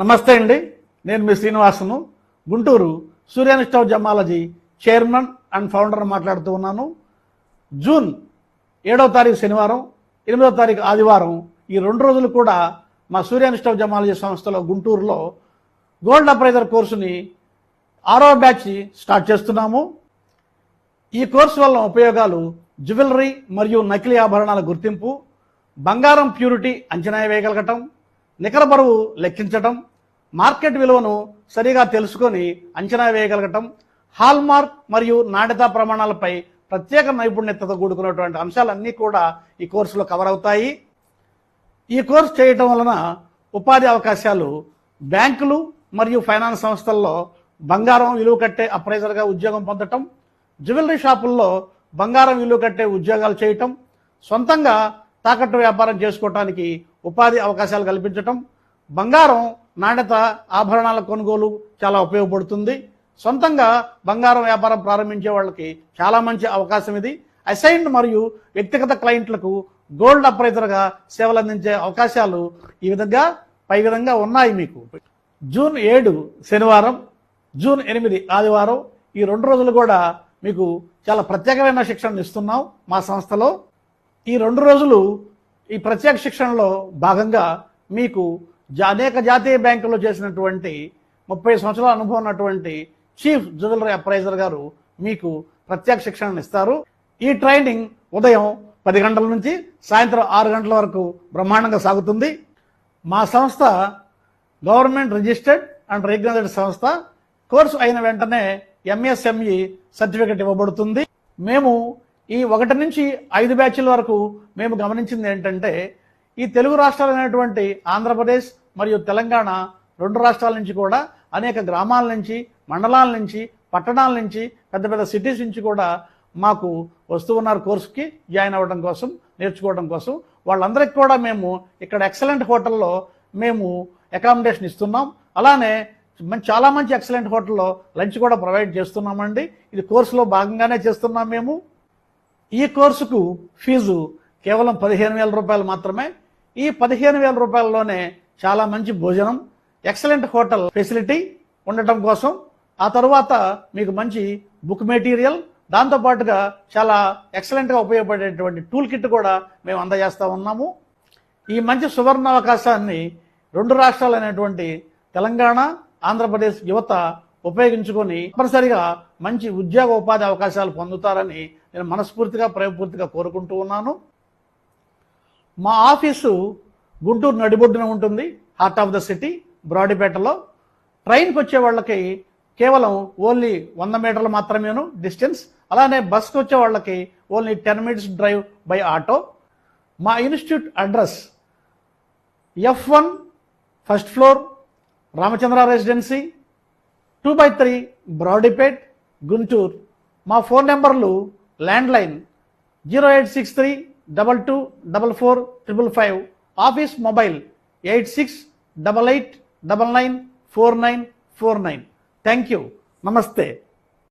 నమస్తే అండి నేను మీ శ్రీనివాసను గుంటూరు సూర్యానిష్టవ్ జమాలజీ చైర్మన్ అండ్ ఫౌండర్ మాట్లాడుతూ ఉన్నాను జూన్ ఏడవ తారీఖు శనివారం ఎనిమిదవ తారీఖు ఆదివారం ఈ రెండు రోజులు కూడా మా సూర్యానిష్టవ్ జమాలజీ సంస్థలో గుంటూరులో గోల్డ్ అప్రైజర్ కోర్సుని ఆరో బ్యాచ్ స్టార్ట్ చేస్తున్నాము ఈ కోర్సు వల్ల ఉపయోగాలు జ్యువెలరీ మరియు నకిలీ ఆభరణాల గుర్తింపు బంగారం ప్యూరిటీ అంచనా వేయగలగటం నికర బరువు లెక్కించటం మార్కెట్ విలువను సరిగా తెలుసుకొని అంచనా వేయగలగటం హాల్మార్క్ మరియు నాణ్యత ప్రమాణాలపై ప్రత్యేక నైపుణ్యతతో కూడుకున్నటువంటి అంశాలన్నీ కూడా ఈ కోర్సులో కవర్ అవుతాయి ఈ కోర్సు చేయటం వలన ఉపాధి అవకాశాలు బ్యాంకులు మరియు ఫైనాన్స్ సంస్థల్లో బంగారం విలువ కట్టే అప్రైజర్గా ఉద్యోగం పొందటం జ్యువెలరీ షాపుల్లో బంగారం విలువ కట్టే ఉద్యోగాలు చేయటం సొంతంగా తాకట్టు వ్యాపారం చేసుకోవటానికి ఉపాధి అవకాశాలు కల్పించటం బంగారం నాణ్యత ఆభరణాల కొనుగోలు చాలా ఉపయోగపడుతుంది సొంతంగా బంగారం వ్యాపారం ప్రారంభించే వాళ్ళకి చాలా మంచి అవకాశం ఇది అసైన్డ్ మరియు వ్యక్తిగత క్లయింట్లకు గోల్డ్ అప్రైజర్గా సేవలు అందించే అవకాశాలు ఈ విధంగా పై విధంగా ఉన్నాయి మీకు జూన్ ఏడు శనివారం జూన్ ఎనిమిది ఆదివారం ఈ రెండు రోజులు కూడా మీకు చాలా ప్రత్యేకమైన శిక్షణ ఇస్తున్నాం మా సంస్థలో ఈ రెండు రోజులు ఈ ప్రత్యేక శిక్షణలో భాగంగా మీకు అనేక జాతీయ బ్యాంకుల్లో చేసినటువంటి ముప్పై సంవత్సరాల అనుభవం ఉన్నటువంటి చీఫ్ జ్యువెలరీ అప్రైజర్ గారు మీకు ప్రత్యేక శిక్షణ ఇస్తారు ఈ ట్రైనింగ్ ఉదయం పది గంటల నుంచి సాయంత్రం ఆరు గంటల వరకు బ్రహ్మాండంగా సాగుతుంది మా సంస్థ గవర్నమెంట్ రిజిస్టర్డ్ అండ్ రెగ్యులేటెడ్ సంస్థ కోర్సు అయిన వెంటనే ఎంఎస్ఎంఈ సర్టిఫికెట్ ఇవ్వబడుతుంది మేము ఈ ఒకటి నుంచి ఐదు బ్యాచ్ల వరకు మేము గమనించింది ఏంటంటే ఈ తెలుగు రాష్ట్రాలు అనేటువంటి ఆంధ్రప్రదేశ్ మరియు తెలంగాణ రెండు రాష్ట్రాల నుంచి కూడా అనేక గ్రామాల నుంచి మండలాల నుంచి పట్టణాల నుంచి పెద్ద పెద్ద సిటీస్ నుంచి కూడా మాకు వస్తూ ఉన్నారు కోర్సుకి జాయిన్ అవ్వడం కోసం నేర్చుకోవడం కోసం వాళ్ళందరికీ కూడా మేము ఇక్కడ ఎక్సలెంట్ హోటల్లో మేము అకామిడేషన్ ఇస్తున్నాం అలానే చాలా మంచి ఎక్సలెంట్ హోటల్లో లంచ్ కూడా ప్రొవైడ్ చేస్తున్నామండి ఇది కోర్సులో భాగంగానే చేస్తున్నాం మేము ఈ కోర్సుకు ఫీజు కేవలం పదిహేను వేల రూపాయలు మాత్రమే ఈ పదిహేను వేల రూపాయల్లోనే చాలా మంచి భోజనం ఎక్సలెంట్ హోటల్ ఫెసిలిటీ ఉండటం కోసం ఆ తర్వాత మీకు మంచి బుక్ మెటీరియల్ దాంతోపాటుగా చాలా ఎక్సలెంట్గా ఉపయోగపడేటువంటి టూల్ కిట్ కూడా మేము అందజేస్తూ ఉన్నాము ఈ మంచి సువర్ణ అవకాశాన్ని రెండు రాష్ట్రాలైనటువంటి తెలంగాణ ఆంధ్రప్రదేశ్ యువత ఉపయోగించుకొని తప్పనిసరిగా మంచి ఉద్యోగ ఉపాధి అవకాశాలు పొందుతారని నేను మనస్ఫూర్తిగా ప్రేమపూర్తిగా కోరుకుంటూ ఉన్నాను మా ఆఫీసు గుంటూరు నడిబొడ్డున ఉంటుంది హార్ట్ ఆఫ్ ద సిటీ బ్రాడీపేటలో ట్రైన్కి వచ్చే వాళ్ళకి కేవలం ఓన్లీ వంద మీటర్లు మాత్రమేను డిస్టెన్స్ అలానే బస్కి వచ్చే వాళ్ళకి only ten minutes drive by auto మా institute address F one first floor Ramachandra residency two by three Brodipet Guntur మా ఫోన్ నెంబర్లు landline 0863224455, office mobile 8688994949. Thank you. Namaste.